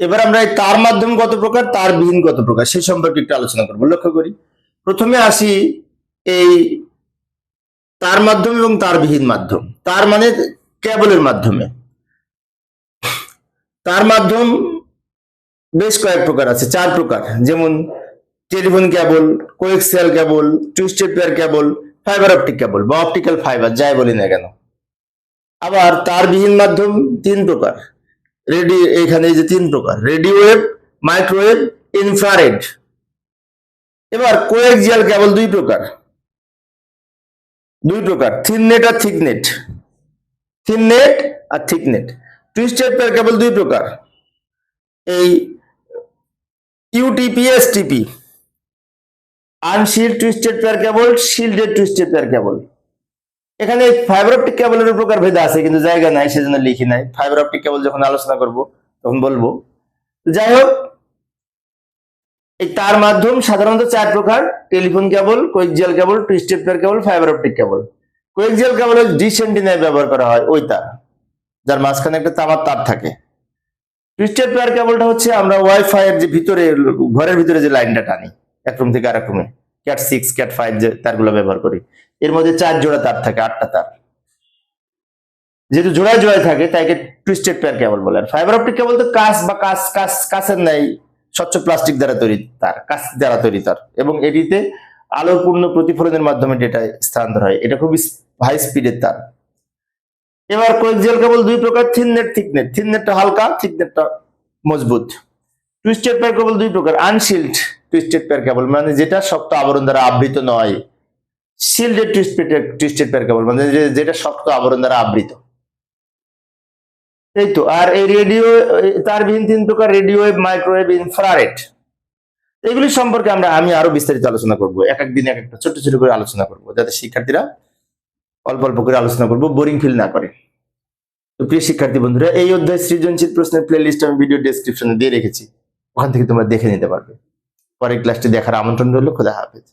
এবার আমরা এই তার মাধ্যম কত প্রকার, তার বিহীন কত প্রকার, সেই সম্পর্কে একটু আলোচনা করব। লক্ষ্য করি, প্রথমে আসি এই তার মাধ্যম এবং তার বিহীন মাধ্যম। তার মানে কেবলের মাধ্যমে। তার মাধ্যম বেশ কয়েক প্রকার আছে, চার প্রকার। যেমন telephone cable coaxial cable, twisted pair cable, fibre optic cable বা অপটিক্যাল ফাইবার, যাই বলি না কেন। আবার তার বিহীন মাধ্যম তিন প্রকার। রেডি, এখানে যে তিন প্রকার, রেডিও ওয়েভ মাইক্রোওয়েভ ইনফ্রারেড। এবার কোয়েক্সিয়াল কেবল দুই প্রকার। দুই প্রকার, থিন নেট আর থিক নেট। থিন নেট আর thick net. Twisted pair cable দুই প্রকার। এই UTP STP unshielded twisted pair cable, shielded twisted pair cable. এখানে ফাইবার অপটিক কেবলের প্রকার ভেদ আছে? কিন্তু জায়গা নাই, সেজন্য লিখি নাই। ফাইবার অপটিক কেবল যখন আলোচনা করব, তখন বলব। যাই হোক, এই তার মাধ্যম সাধারণত চার প্রকার। Telephone cable coaxial cable twisted pair cable fibre optic cable coaxial cable dish অ্যান্টিনায় ব্যবহার করা হয়, ওই তার, যার মাঝখানে একটা তামার তার থাকে। টুইস্টেড পেয়ার কেবলটা হচ্ছে আমরা ওয়াইফাই এর যে ভিতরে, ঘরের ভিতরে যে লাইনটা টানি এক রুম থেকে আরেক রুমে ক্যাট সিক্স ক্যাট ফাইভ যে তারগুলো ব্যবহার করি। এর মধ্যে চার জোড়া তার থাকে, আটটা তার। যেহেতু জোড়ায় জোড়ায় থাকে তাইকে টুইস্টেড পেয়ার কেবল বলে। আর ফাইবার অপটিক কেবল তো কাঁচ বা কাঁচ কাঁচ, কাঁচের নাই স্বচ্ছ প্লাস্টিক দ্বারা তৈরি তার, কাঁচ দ্বারা তৈরি তার। এবং এটিতে আলোর পূর্ণ প্রতিফলনের মাধ্যমে ডেটা স্থানান্তর হয়। এটা খুবই হাই স্পিডের তার। এবার কোয়েক্সিয়াল কেবল দুই প্রকার thin net thick net thin নেটটা হালকা থিক নেটটা মজবুত। টুইস্টেড পেয়ার কেবল দুই প্রকার আনশিল্ড টুইস্টেড পেয়ার কেবল। মানে যেটা শক্ত আবরণ দ্বারা আবৃত নয়। Shielded twisted twisted pair cable মানে যেটা শক্ত আবরণ দ্বারা আবৃত। এই তো, আর এই রেডিও তার বিহীন তিন প্রকার রেডিও ওয়েভ মাইক্রোওয়েভ ইনফ্রারেড এগুলি সম্পর্কে আমরা আমি আরও বিস্তারিত আলোচনা করব। এক এক দিন এক একটা ছোট ছোট করে আলোচনা করব, যাতে শিক্ষার্থীরা অল্প অল্প করে আলোচনা করব বোরিং ফিল না করে। তো প্রিয় শিক্ষার্থী বন্ধুরা, এই অধ্যায় সৃজনশীল প্রশ্নের প্লে লিস্ট আমি ভিডিও ডেসক্রিপশনে দিয়ে রেখেছি। ওখান থেকে তোমরা দেখে নিতে পারবে। পরের ক্লাসটি দেখার আমন্ত্রণ রইল, খোদা হাফেজ।